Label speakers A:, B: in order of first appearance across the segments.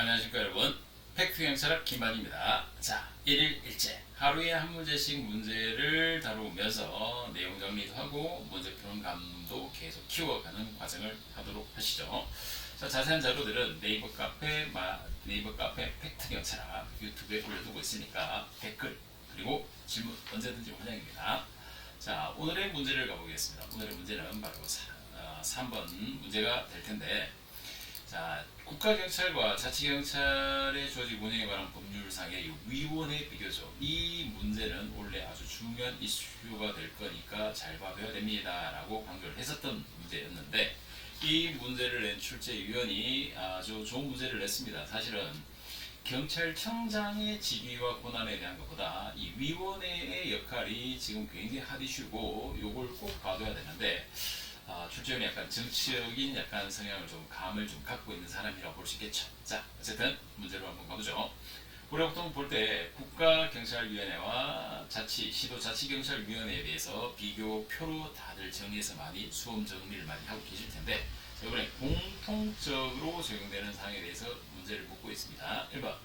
A: 안녕하십니까 여러분. 팩트 경찰학 김반입니다. 자 1일 1제. 하루에 한 문제씩 문제를 다루면서 내용 정리도 하고 문제 푸는 감도 계속 키워가는 과정을 하도록 하시죠. 자 자세한 자료들은 네이버 카페 마, 네이버 카페 팩트 경찰학 유튜브에 올려두고 있으니까 댓글 그리고 질문 언제든지 환영입니다. 자 오늘의 문제를 가보겠습니다. 오늘의 문제는 바로 사, 어, 3번 문제가 될 텐데 자, 국가경찰과 자치경찰의 조직 운영에 관한 법률상의 이 위원회 비교죠. 이 문제는 원래 아주 중요한 이슈가 될 거니까 잘 봐둬야 됩니다. 라고 강조를 했었던 문제였는데, 이 문제를 낸 출제위원이 아주 좋은 문제를 냈습니다. 사실은 경찰청장의 직위와 권한에 대한 것보다 이 위원회의 역할이 지금 굉장히 핫 이슈고 요걸 꼭 봐둬야 되는데 아, 출제원이 약간 정치적인 약간 성향을 좀 감을 좀 갖고 있는 사람이라고 볼 수 있겠죠. 자, 어쨌든 문제로 한번 가보죠. 우리가 보통 볼 때 국가경찰위원회와 자치, 시도자치경찰위원회에 대해서 비교표로 다들 정리해서 많이 수험 정리를 많이 하고 계실 텐데 자, 이번에 공통적으로 적용되는 사항에 대해서 문제를 묻고 있습니다. 1번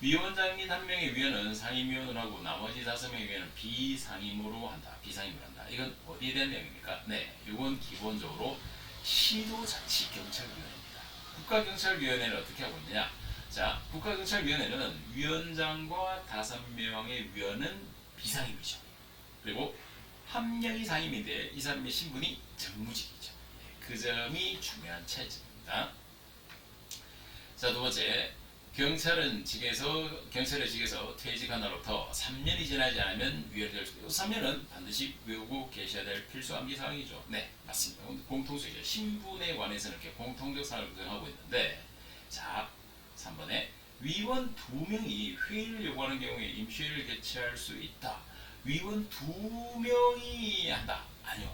A: 위원장 및 한 명의 위원은 상임위원을 하고 나머지 다섯 명의 위원은 비상임으로 한다. 비상임으로 한다. 이건 어디에 대한 내용입니까? 네, 이건 기본적으로 시도자치경찰위원회입니다. 국가경찰위원회는 어떻게 하고 있느냐? 자, 국가경찰위원회는 위원장과 다섯 명의 위원은 비상임이죠. 그리고 한 명이 상임인데 이 사람의 신분이 정무직이죠. 네, 그 점이 중요한 차이점입니다. 자, 두 번째. 경찰은 직에서 경찰의 직에서 퇴직한 날로부터 3년이 지나지 않으면 위헌될 수 있고 3년은 반드시 외우고 계셔야 될 필수 암기 사항이죠. 네, 맞습니다. 공통수이죠. 신분에 관해서는 이렇게 공통적 사항을 구성하고 있는데 자, 3번에 위원 두 명이 회의를 요구하는 경우에 임시회를 개최할 수 있다. 위원 두 명이 한다. 아니요.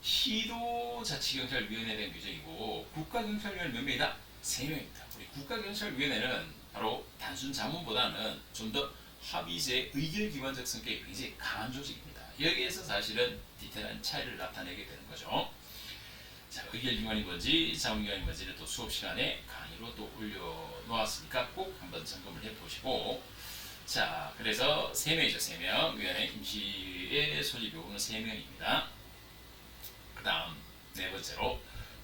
A: 시도 자치경찰위원회에 대한 규정이고 국가경찰위원회 몇 명이다? 세 명입니다. 우리 국가경찰위원회는 바로 단순 자문보다는 좀 더 합의제 의결기관적 성격이 굉장히 강한 조직입니다. 여기에서 사실은 디테일한 차이를 나타내게 되는 거죠. 자, 의결기관이 뭔지 자문기관이 뭔지를 또 수업 시간에 강의로 또 올려놓았으니까 꼭 한번 점검을 해보시고 자, 그래서 세 명이죠, 세 명. 위원회 임시의 소집 요구는 세 명입니다. 그 다음 네 번째로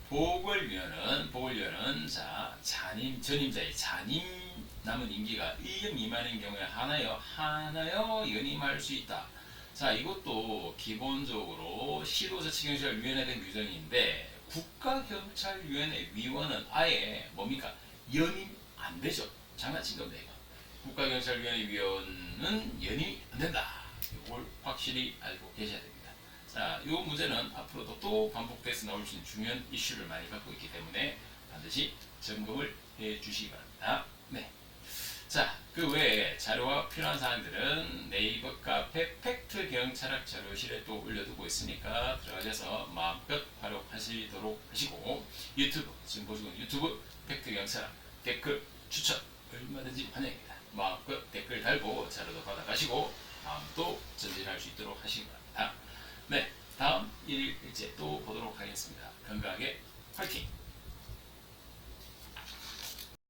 A: 보궐위원은 보궐위원은 자 잔임 전임자의 잔임 남은 임기가 1년 미만인 경우에 하나여 하나여 연임할 수 있다. 자 이것도 기본적으로 시도자 치경찰위원회에 대한 규정인데 국가경찰위원회 위원은 아예 뭡니까 연임 안 되죠. 장난친 겁니다 이거. 국가경찰위원회 위원은 연임이 안 된다. 이걸 확실히 알고 계셔야 됩니다. 자, 이 문제는 앞으로도 또 반복돼서 나올 수 있는 중요한 이슈를 많이 갖고 있기 때문에 반드시 점검을 해 주시기 바랍니다. 네. 자, 그 외에 자료와 필요한 사항들은 네이버 카페 팩트 경찰학 자료실에 또 올려두고 있으니까 들어가셔서 마음껏 활용하시도록 하시고 유튜브, 지금 보시고 있는 유튜브 팩트 경찰학 댓글 추천 얼마든지 환영입니다. 마음껏 댓글 달고 자료도 받아가시고 다음도 전진할 수 있도록 하시기 바랍니다. 네, 다음 1일 일제 또 보도록 하겠습니다. 건강하게 화이팅!